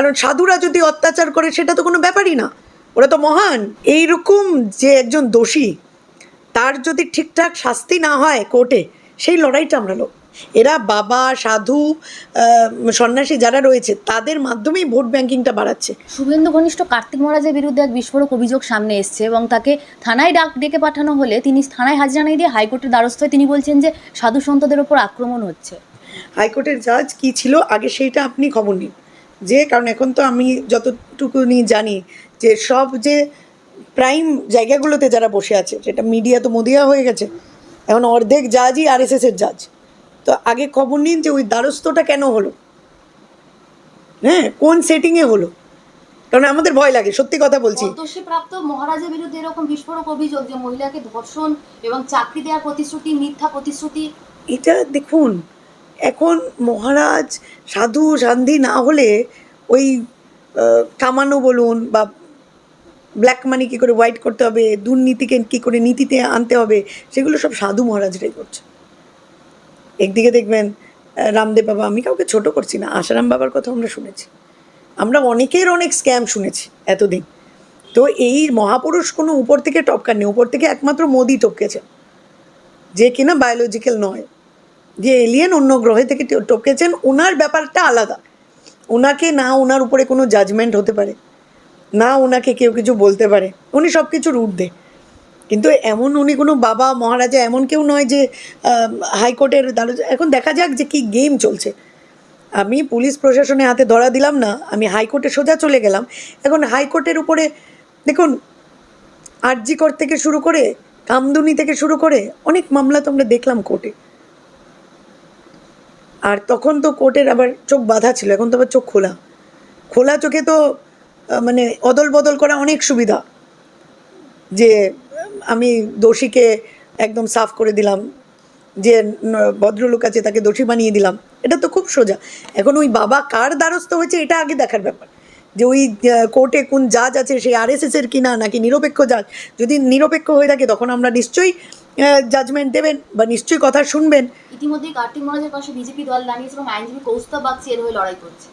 কারণ সাধুরা যদি অত্যাচার করে সেটা তো কোনো ব্যাপারই না। ওরা তো মহান। এইরকম যে একজন দোষী তার যদি ঠিকঠাক শাস্তি না হয় কোর্টে সেই লড়াইটা আমরা লোক এরা বাবা সাধু সন্ন্যাসী যারা রয়েছে তাদের মাধ্যমেই ভোট ব্যাংকিংটা বাড়াচ্ছে। শুভেন্দু ঘনিষ্ঠ কার্তিক মহারাজের বিরুদ্ধে এক বিস্ফোরক অভিযোগ সামনে এসছে এবং তাকে থানায় ডাক ডেকে পাঠানো হলে তিনি থানায় হাজিরা নাই দিয়ে হাইকোর্টের দ্বারস্থ হয়ে তিনি বলছেন যে সাধু সন্তদের ওপর আক্রমণ হচ্ছে। হাইকোর্টের জাজ কি ছিল? আগে সেইটা আপনি খবর নিন। যে কারণ এখন তো আমি যতটুকুনি জানি যে সব যে প্রাইম জায়গাগুলোতে যারা বসে আছে সেটা মিডিয়া তো মদিয়া হয়ে গেছে এখন অর্ধেক জাজই আর এস এর জাজ তো আগে খবর নিন যে ওই দ্বারস্থটা কেন হলো? হ্যাঁ কোন সেটিংয়ে হলো? কারণ আমাদের ভয় লাগে সত্যি কথা বলছি। প্রাপ্ত মহারাজের বিরুদ্ধে এরকম বিস্ফোরক অভিযোগ যে মহিলাকে ধর্ষণ এবং চাকরি দেওয়ার প্রতিশ্রুতি মিথ্যা প্রতিশ্রুতি। এটা দেখুন এখন মহারাজ সাধু সান্ধি না হলে ওই কামানো বলুন বা ব্ল্যাক মানি কী করে হোয়াইট করতে হবে, দুর্নীতিকে কী করে নীতিতে আনতে হবে, সেগুলো সব সাধু মহারাজরাই করছে। একদিকে দেখবেন রামদেব বাবা, আমি কাউকে ছোট করছি না, আশারাম বাবার কথা আমরা শুনেছি। আমরা অনেকের অনেক স্ক্যাম শুনেছি এতদিন। তো এই মহাপুরুষ কোনো উপর থেকে টপকার নেই, উপর থেকে একমাত্র মোদি টপকেছে। যে কিনা বায়োলজিক্যাল নয়। যে এলিয়েন অন্য গ্রহে থেকে ট- টপকেছেন ওনার ব্যাপারটা আলাদা। ওনাকে না ওনার উপরে কোনো জাজমেন্ট হতে পারে, না ওনাকে কেউ কিছু বলতে পারে, উনি সব কিছুর ঊর্ধ্বে কিন্তু এমন উনি কোনো বাবা, মহারাজা এমন কেউ নয় যে হাইকোর্টের এখন দেখা যাক যে কি গেম চলছে। আমি পুলিশ প্রশাসনের হাতে ধরা দিলাম না, আমি হাইকোর্টে সোজা চলে গেলাম। এখন হাইকোর্টের উপরে, দেখুন আরজিকর থেকে শুরু করে, কামদুনি থেকে শুরু করে অনেক মামলা তো আমরা দেখলাম কোর্টে আর তখন তো কোর্টের আবার চোখ বাঁধা ছিল, এখন তো আবার চোখ খোলা। খোলা চোখে তো মানে অদল বদল করা অনেক সুবিধা। যে, আমি দোষীকে একদম সাফ করে দিলাম, যে ভদ্রলোক আছে তাকে দোষী বানিয়ে দিলাম, এটা তো খুব সোজা। এখন ওই বাবা কার দ্বারস্থ হয়েছে এটা আগে দেখার ব্যাপার। যে ওই কোর্টে কোন জাজ আছে সেই আর এস এর কিনা নাকি নিরপেক্ষ জাজ? যদি নিরপেক্ষ হয়ে থাকে, তখন আমরা নিশ্চয়ই জাজমেন্ট দেবেন বা নিশ্চয়ই কথা শুনবেন। ইতিমধ্যেই কার্তিক মহারাজের পাশে বিজেপি দল দাঁড়িয়েছে এবং আইনজীবী কৌস্তব বাগচি এর হয়ে লড়াই করছে।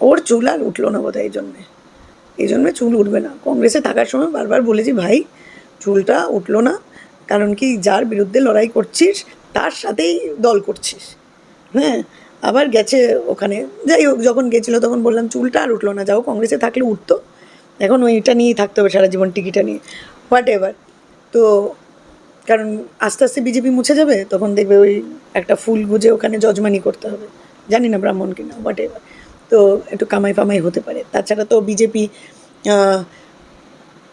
ওর চুল আর উঠল না বোধহয় এই জন্যে। এই জন্যে চুল উঠবে না। কংগ্রেসে থাকার সময় বারবার বলেছি ভাই চুলটা উঠল না। কারণ কি যার বিরুদ্ধে লড়াই করছিস তার সাথেই দল করছিস। হ্যাঁ আবার গেছে ওখানে। যাই হোক যখন গেছিল তখন বললাম চুলটা আর উঠল না। যাও কংগ্রেসে থাকলে উঠতো। এখন ওইটা নিয়েই থাকতে হবে সারা জীবন টিকিটা নিয়ে। হোয়াট এভার তো কারণ আস্তে আস্তে বিজেপি মুছে যাবে, তখন দেখবে ওই একটা ফুল গুজে ওখানে জজমানি করতে হবে। জানি না ব্রাহ্মণ কিনা এভার তো একটু কামাই ফামাই হতে পারে। তাছাড়া তো বিজেপি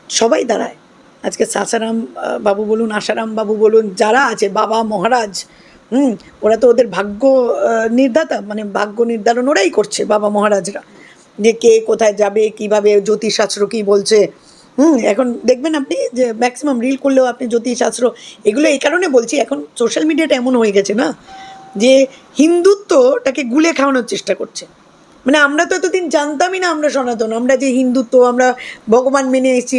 সবাই দাঁড়ায়। আজকে সাসারাম বাবু বলুন, আশারাম বাবু বলুন, যারা আছে, বাবা, মহারাজ, হুম, ওরা তো ওদের ভাগ্য নির্দাতা। মানে ভাগ্য নির্ধারণ ওরাই করছে, বাবা, মহারাজরা। যে কে কোথায় যাবে, কীভাবে জ্যোতিষশাস্ত্র কী বলছে হুম, এখন দেখবেন আপনি যে ম্যাক্সিমাম রিল করলেও আপনি জ্যোতিষশাস্ত্র এগুলো এই কারণে বলছি, এখন সোশ্যাল মিডিয়াটা এমন হয়ে গেছে না, যে হিন্দুত্বটাকে গুলে খাওয়ানোর চেষ্টা করছে। মানে আমরা তো এতদিন জানতামই না আমরা সনাতন, আমরা যে হিন্দুত্ব, আমরা ভগবান মেনে এসেছি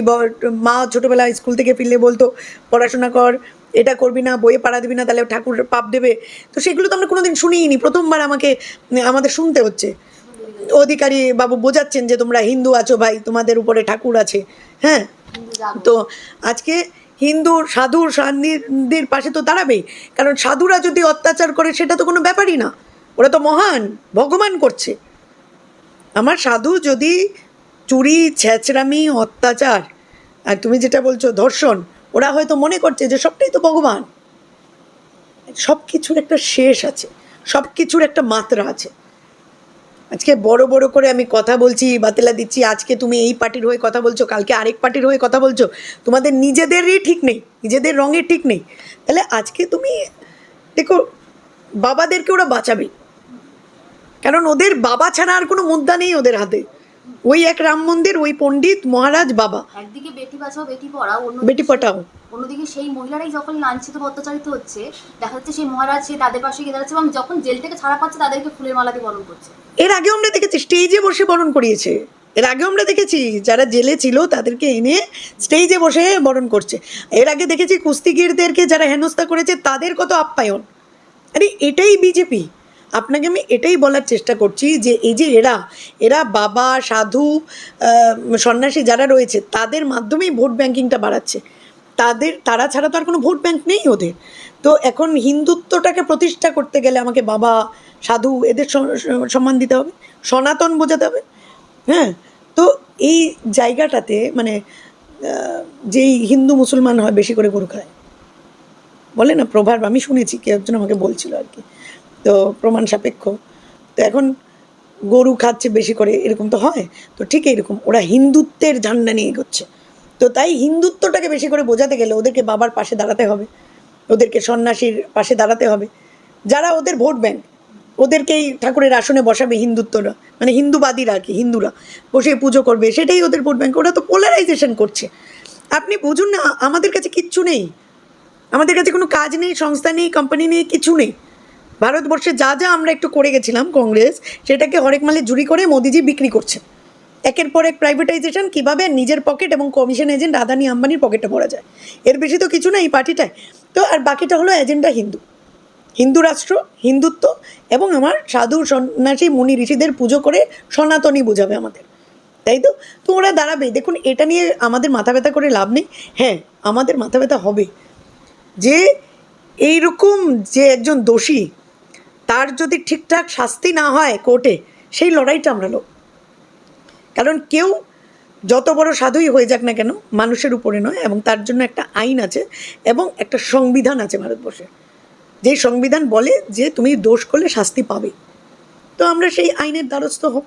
মা ছোটোবেলায় স্কুল থেকে ফিরলে বলতো, পড়াশোনা কর, এটা করবি না, বইয়ে পাড়া দিবি না, তাহলে ঠাকুর পাপ দেবে। তো সেগুলো তো আমরা কোনোদিন শুনিনি প্রথমবার আমাকে, আমাদের শুনতে হচ্ছে। অধিকারী বাবু বোঝাচ্ছেন যে তোমরা হিন্দু আছো ভাই তোমাদের উপরে ঠাকুর আছে। হ্যাঁ? তো আজকে হিন্দু সাধু সান্দির পাশে তো দাঁড়াবেই। কারণ সাধুরা যদি অত্যাচার করে সেটা তো কোনো ব্যাপারই না। ওরা তো মহান ভগবান করছে। আমার সাধু যদি চুরি ছেঁচড়ামি অত্যাচার আর তুমি যেটা বলছো ধর্ষণ ওরা হয়তো মনে করছে যে সবটাই তো ভগবান। সব কিছুর একটা শেষ আছে। সব কিছুর একটা মাত্রা আছে। আজকে বড় বড় করে আমি কথা বলছি বাতিলা দিচ্ছি আজকে তুমি এই পার্টির হয়ে কথা বলছো কালকে আরেক পার্টির হয়ে কথা বলছো তোমাদের নিজেদেরই ঠিক নেই নিজেদের রঙের ঠিক নেই। তাহলে আজকে তুমি দেখো বাবাদেরকে ওরা বাঁচাবে। কারণ ওদের বাবা ছাড়া আর কোনো মুদ্রা নেই ওদের হাতে। ওই এক রাম মন্দির ওই পণ্ডিত মহারাজ বাবা। একদিকে বেটি বাঁচাও বেটি পড়াও বেটি পটাও। অন্যদিকে সেই মহিলারাই যখন লাঞ্ছিত অত্যাচারিত হচ্ছে, দেখা যাচ্ছে সেই মহারাজ সে তাদের পাশে গিয়ে দাঁড়াচ্ছে এবং যখন জেল থেকে ছাড়া পাচ্ছে, তাদেরকে ফুলের মালা দিয়ে বরণ করছে। এর আগে আমরা দেখেছি, স্টেজে বসে বরণ করিয়েছে। এর আগে আমরা দেখেছি, যারা জেলে ছিল তাদেরকে এনে স্টেজে বসে বরণ করছে। এর আগে দেখেছি, কুস্তিগিরদেরকে যারা হেনস্থা করেছে, তাদের কত আপ্যায়ন। আরে, এটাই বিজেপি। আপনাকে আমি এটাই বলার চেষ্টা করছি যে, এই যে এরা এরা বাবা, সাধু সন্ন্যাসী যারা রয়েছে, তাদের মাধ্যমেই ভোট ব্যাংকিংটা বাড়াচ্ছে। তাদের, তারা ছাড়া তো আর কোনো ভোট ব্যাংক নেই ওদের। তো এখন হিন্দুত্বটাকে প্রতিষ্ঠা করতে গেলে আমাকে বাবা, সাধু এদের সম্মান দিতে হবে, সনাতন বোঝাতে হবে হ্যাঁ? তো এই জায়গাটাতে মানে যেই হিন্দু মুসলমান হয় বেশি করে গরু খায়। বলে না, প্রভাব আমি শুনেছি, কেউ একজন আমাকে বলছিল আর কি। তো প্রমাণ সাপেক্ষ। তো এখন গরু খাচ্ছে বেশি করে, এরকম তো হয়। তো ঠিক এরকম ওরা হিন্দুত্বের ঝান্ডা নিয়ে এগোচ্ছে। তো তাই হিন্দুত্বটাকে বেশি করে বোঝাতে গেলে ওদেরকে বাবার পাশে দাঁড়াতে হবে। ওদেরকে সন্ন্যাসীর পাশে দাঁড়াতে হবে। যারা ওদের ভোট ব্যাংক, ওদেরকেই ঠাকুরের আসনে বসাবে হিন্দুত্বরা। মানে হিন্দুবাদীরা আর কি, হিন্দুরা। বসে পুজো করবে, সেটাই ওদের ভোট ব্যাংক। ওরা তো পোলারাইজেশন করছে। আপনি বুঝুন না, আমাদের কাছে কিচ্ছু নেই। আমাদের কাছে কোনো কাজ নেই, সংস্থা নেই কোম্পানি নেই, কিছু নেই। ভারতবর্ষে যা যা আমরা একটু করে গেছিলাম, কংগ্রেস, সেটাকে হরেক মালে জুরি করে মোদিজি বিক্রি করছে একের পর এক প্রাইভেটাইজেশন কীভাবে নিজের পকেট এবং কমিশন এজেন্ট আদানি আম্বানির পকেটে পড়া যায়? এর বেশি তো কিছু না এই পার্টিটায়। তো আর বাকিটা হলো এজেন্ডা হিন্দু। হিন্দু রাষ্ট্র, হিন্দুত্ব এবং আমার সাধু সন্ন্যাসী মুনি ঋষিদের পুজো করে সনাতনী বোঝাবে আমাদের। তাই তো? তো ওরা দাঁড়াবে। দেখুন, এটা নিয়ে আমাদের মাথা ব্যথা করে লাভ নেই। হ্যাঁ আমাদের মাথা ব্যথা হবে। যে এইরকম যে একজন দোষী, তার যদি ঠিকঠাক শাস্তি না হয় কোর্টে, সেই লড়াইটা আমরা লোক কারণ কেউ যত বড় সাধুই হয়ে যাক না কেন, মানুষের উপরে নয় এবং তার জন্য একটা আইন আছে এবং একটা সংবিধান আছে ভারতবর্ষে। যেই সংবিধান বলে যে তুমি দোষ করলে শাস্তি পাবে। তো আমরা সেই আইনের দ্বারস্থ হব।